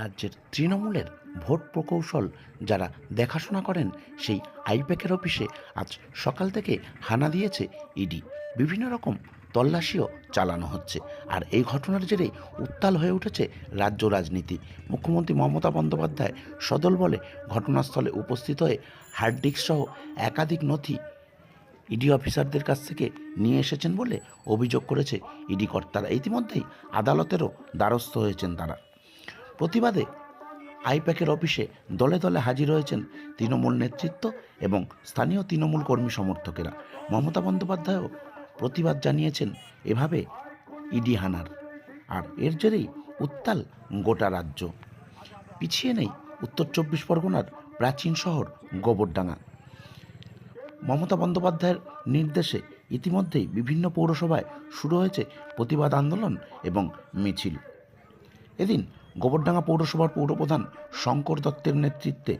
রাজ্যের তৃণমূলের ভোট প্রকৌশল যারা দেখাশোনা করেন, সেই আইপ্যাকের অফিসে আজ সকাল থেকে হানা দিয়েছে ইডি। বিভিন্ন রকম তল্লাশিও চালানো হচ্ছে। আর এই ঘটনার জেরে উত্তাল হয়ে উঠেছে রাজ্য রাজনীতি। মুখ্যমন্ত্রী মমতা বন্দ্যোপাধ্যায় সদল বলে ঘটনাস্থলে উপস্থিত হয়ে হার্ড ডিস্ক সহ একাধিক নথি ইডি অফিসারদের কাছ থেকে নিয়ে এসেছেন বলে অভিযোগ করেছে ইডি কর্তারা। ইতিমধ্যেই আদালতেরও দ্বারস্থ হয়েছেন তারা। প্রতিবাদে আইপ্যাকের অফিসে দলে দলে হাজির হয়েছেন তৃণমূল নেতৃত্ব এবং স্থানীয় তৃণমূল কর্মী সমর্থকেরা। মমতা বন্দ্যোপাধ্যায়ও প্রতিবাদ জানিয়েছেন এভাবে ইডি হানার। আর এর জেরেই উত্তাল গোটা রাজ্য। পিছিয়ে নেই উত্তর চব্বিশ পরগনার প্রাচীন শহর গোবরডাঙ্গা। মমতা বন্দ্যোপাধ্যায়ের নির্দেশে ইতিমধ্যেই বিভিন্ন পৌরসভায় শুরু হয়েছে প্রতিবাদ আন্দোলন এবং মিছিল। এদিন গোবরডাঙ্গা পৌরসভার পৌরপ্রধান শঙ্কর দত্তের নেতৃত্বে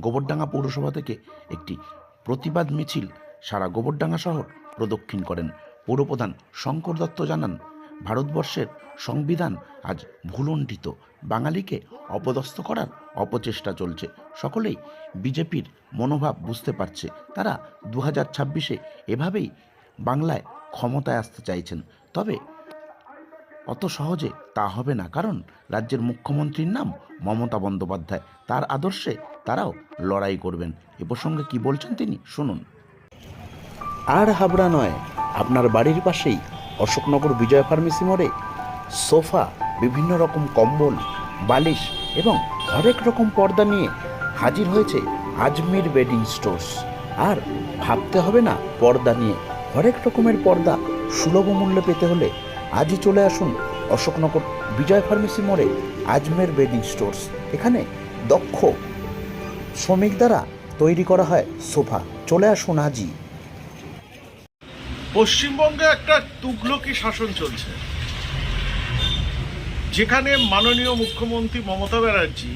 গোবরডাঙ্গা পৌরসভা থেকে একটি প্রতিবাদ মিছিল সারা গোবরডাঙ্গা শহর প্রদক্ষিণ করেন। পৌরপ্রধান শঙ্কর দত্ত জানান, ভারতবর্ষের সংবিধান আজ ভুলণ্ঠিত। বাঙালিকে অপদস্থ করার অপচেষ্টা চলছে। সকলেই বিজেপির মনোভাব বুঝতে পারছে। তারা দু হাজার ছাব্বিশে এভাবেই বাংলায় ক্ষমতায় আসতে চাইছেন। তবে অত সহজে তা হবে না, কারণ রাজ্যের মুখ্যমন্ত্রীর নাম মমতা বন্দ্যোপাধ্যায়। তার আদর্শে তারাও লড়াই করবেন। এ প্রসঙ্গে কি বলছেন তিনি, শুনুন। আর হাবড়া নয়, আপনার বাড়ির পাশেই অশোকনগর বিজয় ফার্মেসি মোড়ে সোফা, বিভিন্ন রকম কম্বল, বালিশ এবং হরেক রকম পর্দা নিয়ে হাজির হয়েছে আজমির বেডিং স্টোর্স আর ভাবতে হবে না, পর্দা নিয়ে হরেক রকমের পর্দা সুলভ মূল্যে পেতে হলে আজই চলে আসুন অশোকনগর বিজয় ফার্মেসি মোড়ে আজমের বেডিং স্টোর্স। এখানে দক্ষ শ্রমিক দ্বারা তৈরি করা হয় সোফা। চলে আসুন আজই। পশ্চিমবঙ্গে একটা তুগলকি শাসন চলছে। যেখানে মাননীয় মুখ্যমন্ত্রী মমতা ব্যানার্জি,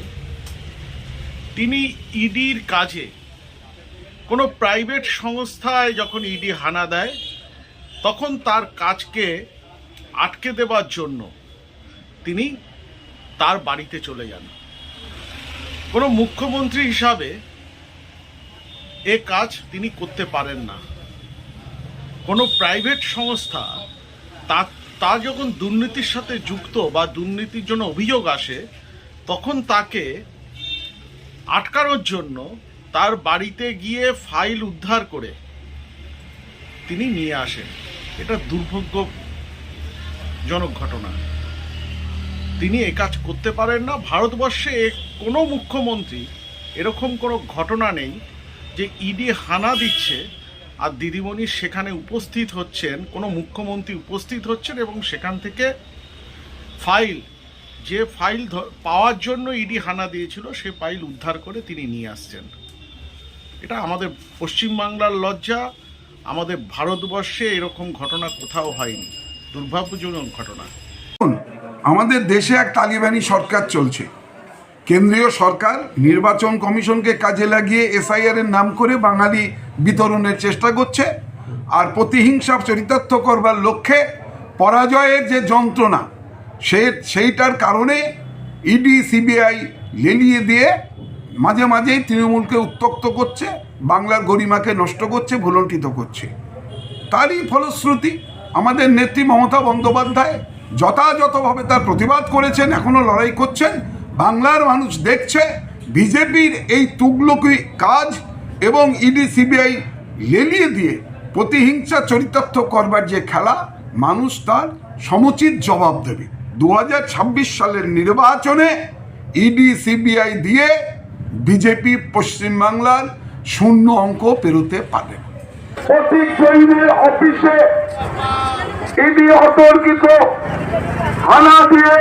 তিনি ইডির কাজে কোনো প্রাইভেট সংস্থায় যখন ইডি হানা দেয়, তখন তার কাজকে আটকে দেবার জন্য তিনি তার বাড়িতে চলে যান। কোনো মুখ্যমন্ত্রী হিসাবে এ কাজ তিনি করতে পারেন না। কোনো প্রাইভেট সংস্থা তা তা যখন দুর্নীতির সাথে যুক্ত বা দুর্নীতির জন্য অভিযোগ আসে, তখন তাকে আটকানোর জন্য তার বাড়িতে গিয়ে ফাইল উদ্ধার করে তিনি নিয়ে আসেন। এটা দুর্ভাগ্যজনক ঘটনা। তিনি এ কাজ করতে পারেন না। ভারতবর্ষে কোনো মুখ্যমন্ত্রী এরকম কোনো ঘটনা নেই যে ইডি হানা দিচ্ছে আর দিদিমণি সেখানে উপস্থিত হচ্ছেন, কোনো মুখ্যমন্ত্রী উপস্থিত হচ্ছেন এবং সেখান থেকে ফাইল, যে ফাইল পাওয়ার জন্য ইডি হানা দিয়েছিল, সে ফাইল উদ্ধার করে তিনি নিয়ে আসছেন। এটা আমাদের পশ্চিমবাংলার লজ্জা। আমাদের ভারতবর্ষে এরকম ঘটনা কোথাও হয়নি। দুর্ভাগ্যজনক ঘটনা। আমাদের দেশে এক তালিবানি সরকার চলছে। কেন্দ্রীয় সরকার, নির্বাচন কমিশনকে কাজে লাগিয়ে এসআইআর এর নাম করে বাঙালি বিতরণের চেষ্টা করছে আর প্রতিহিংসা চরিতার্থ করবার লক্ষ্যে পরাজয়ের যে যন্ত্রণা, সে, সেইটার কারণে ইডি, সিবিআই লেলিয়ে দিয়ে মাঝে মাঝেই তৃণমূলকে উত্তক্ত করছে, বাংলার গরিমাকে নষ্ট করছে, ভুলণ্ঠিত করছে। তারই ফলশ্রুতি আমাদের নেত্রী মমতা বন্দ্যোপাধ্যায় যথাযথভাবে তার প্রতিবাদ করেছেন এখনও লড়াই করছেন, বাংলার মানুষ দেখছে, বিজেপির এই তুগলকি কাজ এবং ইডি সিবিআই লেলিয়ে দিয়ে প্রতিহিংসা চরিতার্থ করবার যে খেলা, মানুষ তার সমুচিত জবাব দেবে। দু হাজার ছাব্বিশ সালের নির্বাচনে ইডি সিবিআই দিয়ে বিজেপি পশ্চিমবাংলার শূন্য অঙ্ক পেরোতে পারে। না জৈনের অফিসে ইডি অতর্কিত হানা দিয়ে